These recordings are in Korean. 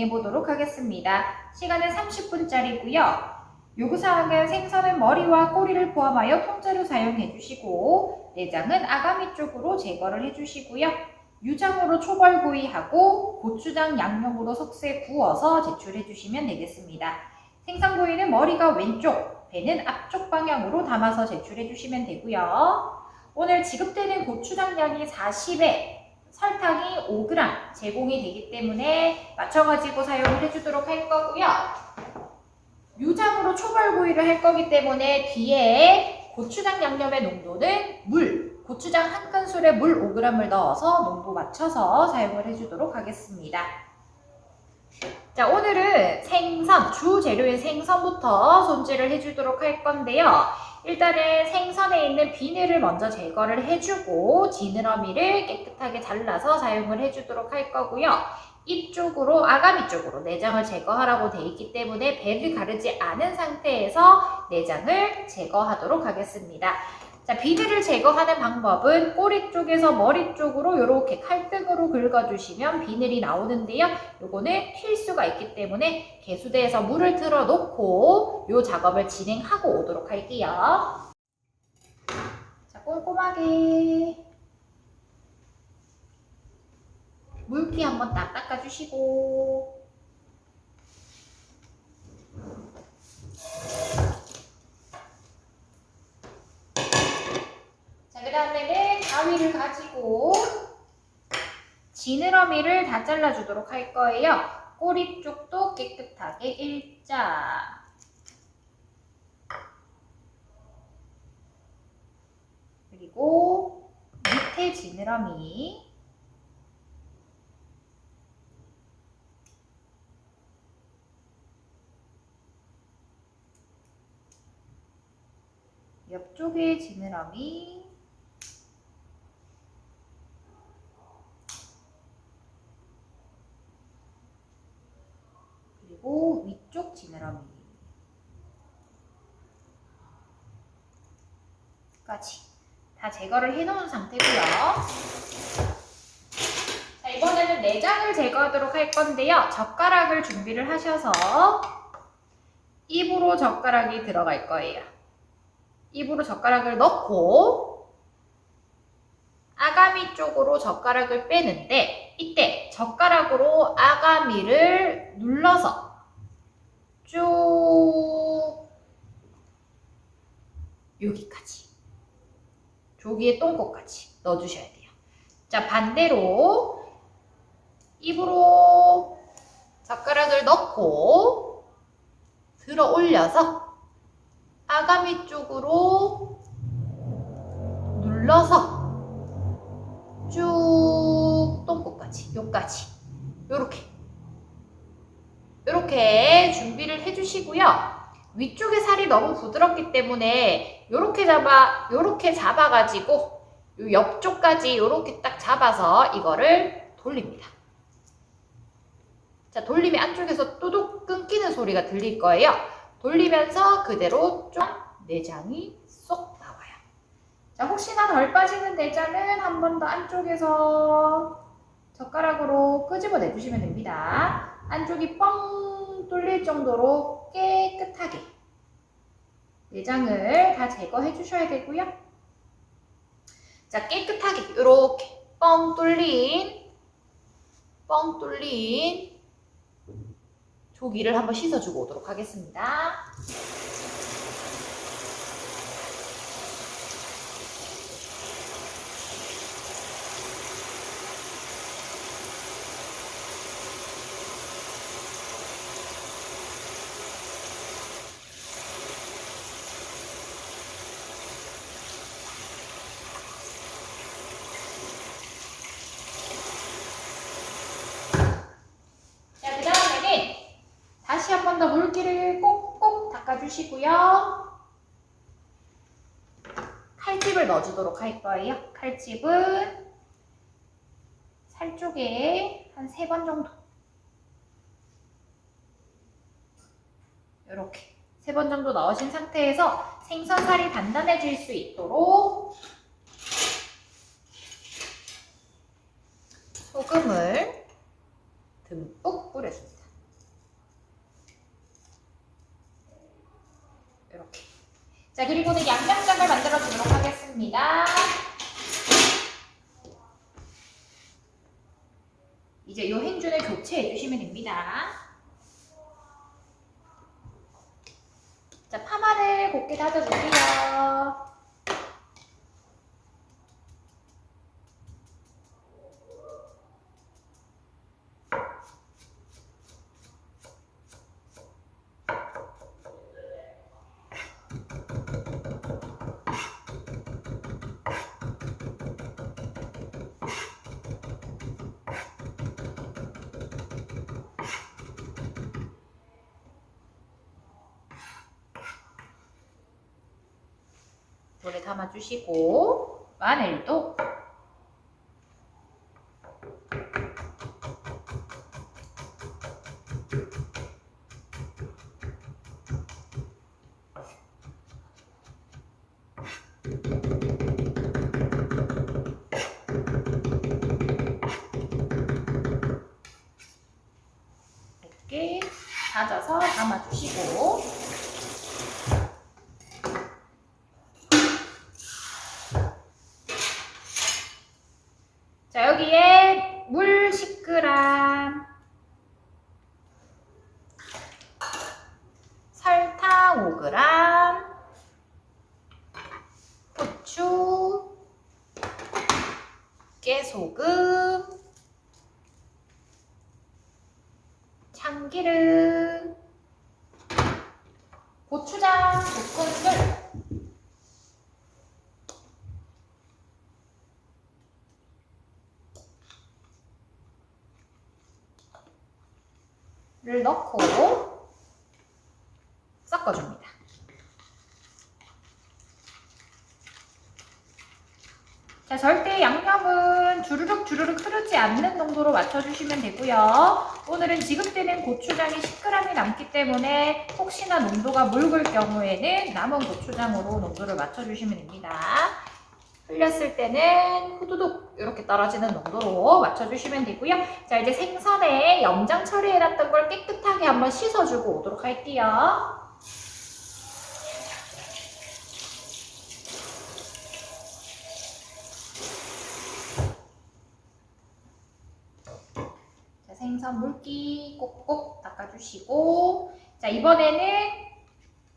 진행해 보도록 하겠습니다. 시간은 30분짜리고요. 요구사항은 생선은 머리와 꼬리를 포함하여 통째로 사용해 주시고 내장은 아가미 쪽으로 제거를 해 주시고요. 유장으로 초벌구이하고 고추장 양념으로 석쇠 구워서 제출해 주시면 되겠습니다. 생선구이는 머리가 왼쪽, 배는 앞쪽 방향으로 담아서 제출해 주시면 되고요. 오늘 지급되는 고추장 양이 40에 설탕이 5g 제공이 되기 때문에 맞춰가지고 사용을 해주도록 할 거고요. 유장으로 초벌구이를 할 거기 때문에 뒤에 고추장 양념의 농도는 물, 고추장 한 큰술에 물 5g을 넣어서 농도 맞춰서 사용을 해주도록 하겠습니다. 자, 오늘은 생선, 주 재료인 생선부터 손질을 해주도록 할 건데요. 일단은 생선에 있는 비늘을 먼저 제거를 해주고 지느러미를 깨끗하게 잘라서 사용을 해주도록 할 거고요. 입 쪽으로 아가미 쪽으로 내장을 제거하라고 되어 있기 때문에 배를 가르지 않은 상태에서 내장을 제거하도록 하겠습니다. 자, 비늘을 제거하는 방법은 꼬리 쪽에서 머리 쪽으로 이렇게 칼등으로 긁어주시면 비늘이 나오는데요. 요거는 튈 수가 있기 때문에 개수대에서 물을 틀어 놓고 요 작업을 진행하고 오도록 할게요. 자, 꼼꼼하게 물기 한번 딱 닦아주시고 그 다음에는 가위를 가지고 지느러미를 다 잘라주도록 할 거예요. 꼬리 쪽도 깨끗하게 일자. 그리고 밑에 지느러미. 옆쪽에 지느러미. 그리고 위쪽 지느러미. 까지 다 제거를 해놓은 상태고요. 자, 이번에는 내장을 제거하도록 할 건데요. 젓가락을 준비를 하셔서 입으로 젓가락이 들어갈 거예요. 입으로 젓가락을 넣고 아가미 쪽으로 젓가락을 빼는데 이때 젓가락으로 아가미를 눌러서 쭉 여기까지 조기의 똥꼬까지 넣어주셔야 돼요. 자 반대로 입으로 젓가락을 넣고 들어 올려서 아가미 쪽으로 눌러서 쭉 똥꼬까지 요까지. 요렇게. 요렇게 준비를 해주시고요. 위쪽에 살이 너무 부드럽기 때문에 요렇게 잡아 요렇게 잡아 가지고 요 옆쪽까지 요렇게 딱 잡아서 이거를 돌립니다 자 돌림이 안쪽에서 또둑 끊기는 소리가 들릴 거예요 돌리면서 그대로 쫙 내장이 쏙 나와요. 자, 혹시나 덜 빠지는 내장은 한 번 더 안쪽에서 젓가락으로 끄집어내 주시면 됩니다. 안쪽이 뻥 뚫릴 정도로 깨끗하게 내장을 다 제거해 주셔야 되고요. 자, 깨끗하게 이렇게 뻥 뚫린 뻥 뚫린 조기를 한번 씻어주고 오도록 하겠습니다. 자, 그 다음에는 다시 한 번 더 물기를 꼭꼭 닦아주시고요. 칼집을 넣어주도록 할 거예요. 칼집은 살 쪽에 한 세 번 정도. 이렇게 세 번 정도 넣으신 상태에서 생선살이 단단해질 수 있도록 소금을 듬뿍 뿌려줍니다. 이렇게. 자, 그리고는 양념장을 만들어 주도록 하겠습니다. 이제 이 행준을 교체해 주시면 됩니다. 자, 파마를 곱게 다져주세요. 물에 담아주시고 마늘도. 이렇게 다져서 담아주시고 자, 여기에 물 10g, 설탕 5g, 후추, 깨소금, 참기름, 고추장 볶음물, 를 넣고 섞어줍니다. 자, 절대 양념은 주르륵 주르륵 흐르지 않는 농도로 맞춰주시면 되고요. 오늘은 지급되는 고추장이 10g이 남기 때문에 혹시나 농도가 묽을 경우에는 남은 고추장으로 농도를 맞춰주시면 됩니다. 흘렸을 때는 후두둑 이렇게 떨어지는 농도로 맞춰주시면 되고요. 자 이제 생선에 염장 처리해놨던 걸 깨끗하게 한번 씻어주고 오도록 할게요. 자 생선 물기 꼭꼭 닦아주시고 자 이번에는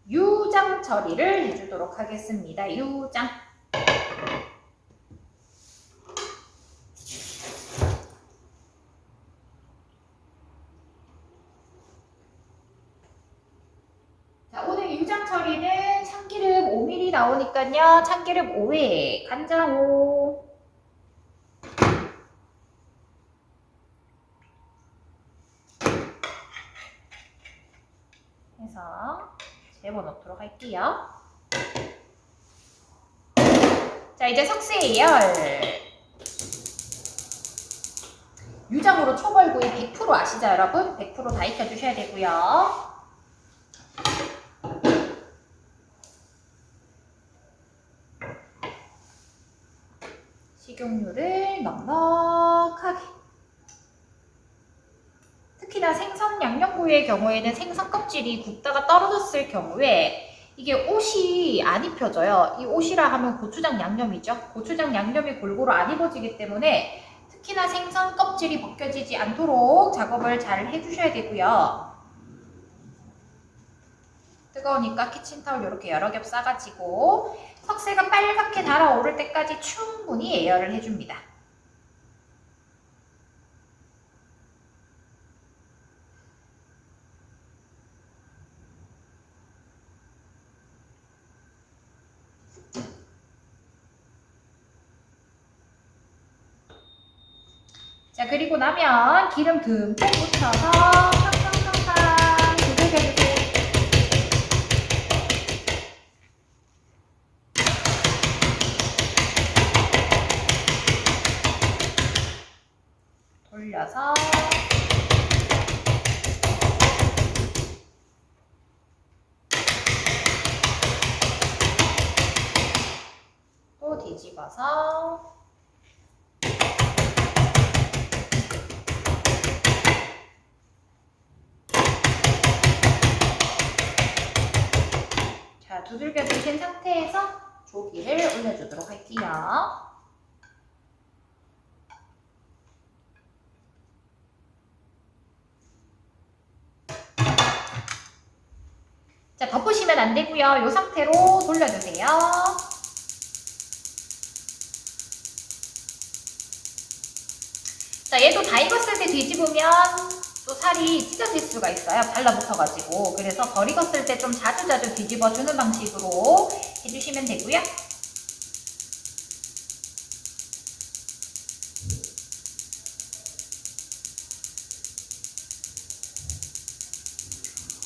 유장 처리를 해주도록 하겠습니다. 유장. 자, 오늘 유장 처리는 참기름 5mm 나오니까요. 참기름 5회, 간장 5. 해서 집어넣도록 할게요. 자, 이제 석쇠 예열. 유장으로 초벌구이 100% 아시죠, 여러분? 100%다 익혀주셔야 되고요. 식용유를 넉넉하게 특히나 생선 양념구이의 경우에는 생선 껍질이 굽다가 떨어졌을 경우에 이게 옷이 안 입혀져요. 이 옷이라 하면 고추장 양념이죠. 고추장 양념이 골고루 안 입어지기 때문에 특히나 생선 껍질이 벗겨지지 않도록 작업을 잘 해주셔야 되고요. 뜨거우니까 키친타올 이렇게 여러 겹 싸가지고 석쇠가 빨갛게 달아오를 때까지 충분히 예열을 해줍니다. 자 그리고 나면 기름 듬뿍 묻혀서 팡팡팡팡 두들겨주세요. 돌려서 또 뒤집어서 자, 두들겨 주신 상태에서 조기를 올려주도록 할게요. 자, 덮으시면 안 되고요. 이 상태로 돌려주세요. 자, 얘도 다 익었을 때 뒤집으면 또 살이 찢어질 수가 있어요. 달라붙어가지고. 그래서 덜 익었을 때 좀 자주자주 뒤집어주는 방식으로 해주시면 되고요.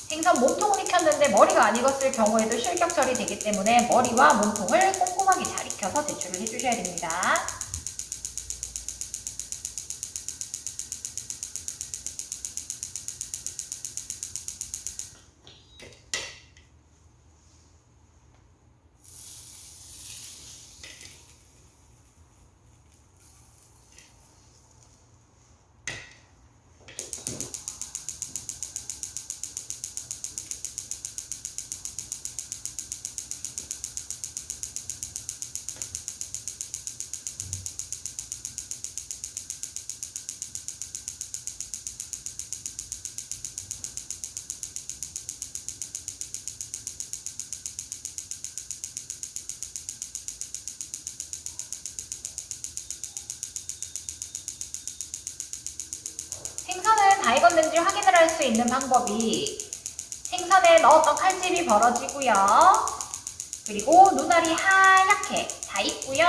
생선 몸통을 익혔는데 머리가 안 익었을 경우에도 실격 처리되기 때문에 머리와 몸통을 꼼꼼하게 잘 익혀서 제출을 해주셔야 됩니다 익었는지 확인을 할 수 있는 방법이 생선에 넣었던 칼집이 벌어지고요. 그리고 눈알이 하얗게 다 익고요.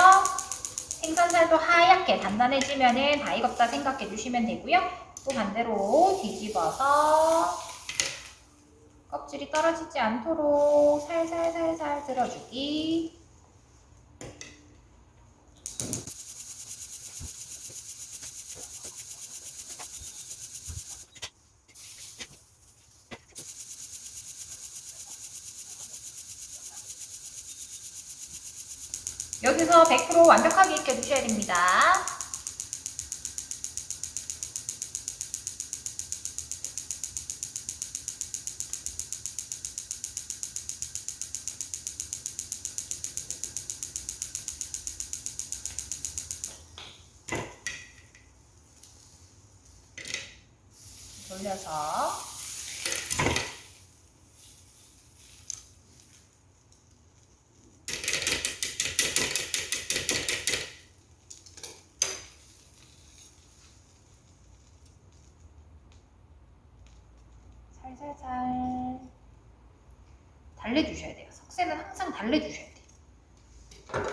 생선살도 하얗게 단단해지면 다 익었다 생각해 주시면 되고요. 또 반대로 뒤집어서 껍질이 떨어지지 않도록 살살살살 들어주기. 여기서 100% 완벽하게 익혀주셔야 됩니다. 돌려서 살살살 달래주셔야 돼요. 석쇠는 항상 달래주셔야 돼요.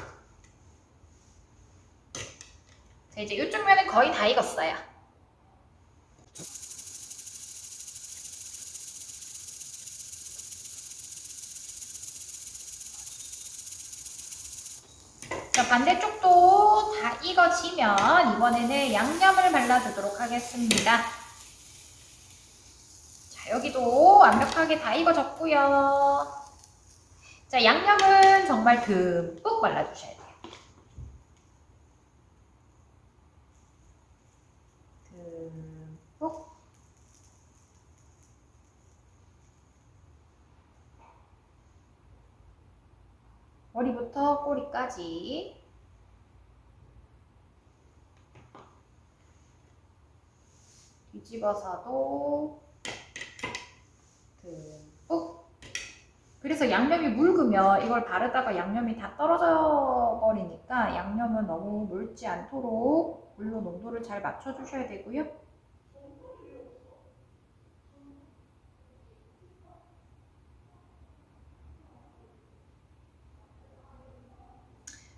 자, 이제 이쪽 면은 거의 다 익었어요. 자, 반대쪽도 다 익어지면 이번에는 양념을 발라주도록 하겠습니다. 자, 여기도 완벽하게 다 익어졌고요. 자, 양념은 정말 듬뿍 발라주셔야 돼요. 듬뿍. 머리부터 꼬리까지. 뒤집어서도 듬뿍. 그래서 양념이 묽으면 이걸 바르다가 양념이 다 떨어져 버리니까 양념은 너무 묽지 않도록 물로 농도를 잘 맞춰 주셔야 되고요.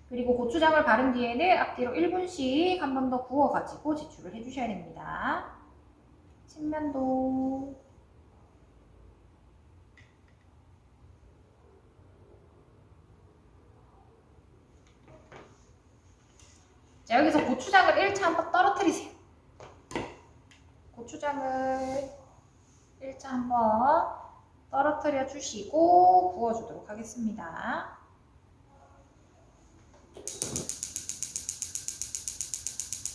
그리고 고추장을 바른 뒤에는 앞뒤로 1분씩 한 번 더 구워가지고 제출을 해주셔야 됩니다. 측면도 자, 여기서 고추장을 1차 한번 떨어뜨리세요. 고추장을 1차 한번 떨어뜨려 주시고 부어주도록 하겠습니다.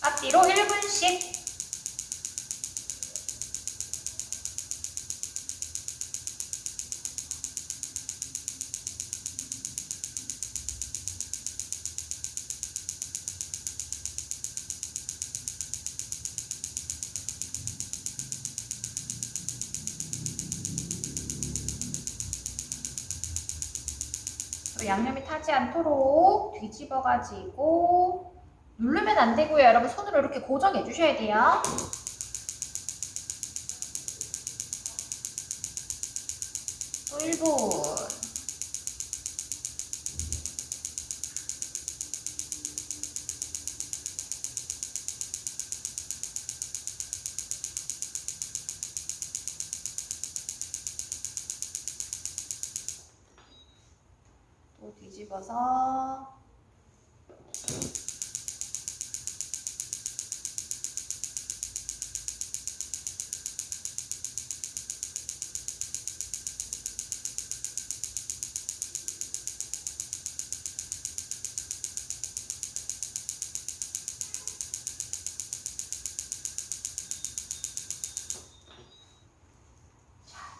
앞뒤로 1분씩 양념이 타지 않도록 뒤집어가지고 누르면 안 되고요. 여러분 손으로 이렇게 고정해 주셔야 돼요. 또 1분. 또 뒤집어서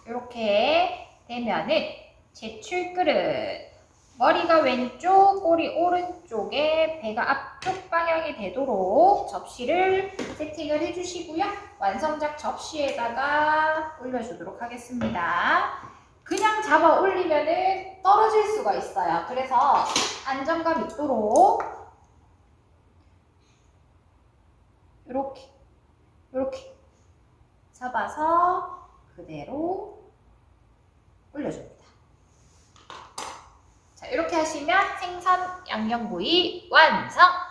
이렇게 되면은 제출 그릇 머리가 왼쪽, 꼬리 오른쪽에 배가 앞쪽 방향이 되도록 접시를 세팅을 해주시고요. 완성작 접시에다가 올려주도록 하겠습니다. 그냥 잡아 올리면은 떨어질 수가 있어요. 그래서 안정감 있도록 이렇게 이렇게 잡아서 그대로 올려줍니다. 자, 이렇게 하시면 생선 양념구이 완성!